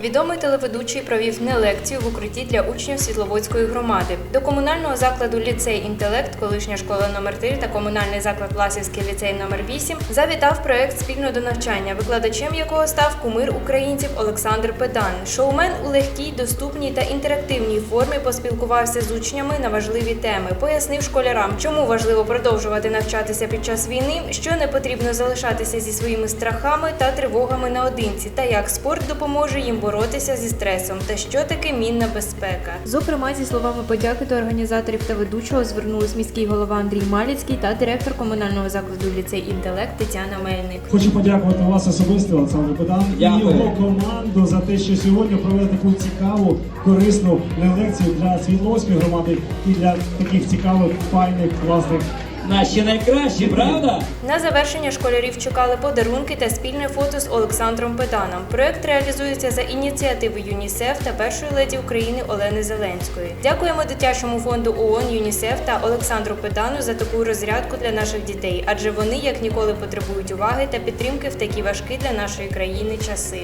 Відомий телеведучий провів не лекцію в укритті для учнів Світловодської громади. До комунального закладу ліцей інтелект, колишня школа номер 3 та комунальний заклад Власівський ліцей номер 8 завітав проект спільно до навчання, викладачем якого став кумир українців Олександр Педан. Шоумен у легкій, доступній та інтерактивній формі поспілкувався з учнями на важливі теми, пояснив школярам, чому важливо продовжувати навчатися під час війни, що не потрібно залишатися зі своїми страхами та тривогами наодинці, та як спорт допоможе їм боротися зі стресом, та що таке мінна безпека. Зокрема, зі словами подяки до організаторів та ведучого звернулись міський голова Андрій Маліцький та директор комунального закладу ліцей інтелект Тетяна Мельник. Хочу подякувати вас особисто, Олександр Педан, і його команду за те, що сьогодні провели таку цікаву, корисну лекцію для Світловської громади і для таких цікавих, файних, класних Наші найкращі, правда? На завершення школярів чекали подарунки та спільне фото з Олександром Педаном. Проект реалізується за ініціативи ЮНІСЕФ та першої леді України Олени Зеленської. Дякуємо дитячому фонду ООН ЮНІСЕФ та Олександру Педану за таку розрядку для наших дітей, адже вони як ніколи потребують уваги та підтримки в такі важкі для нашої країни часи.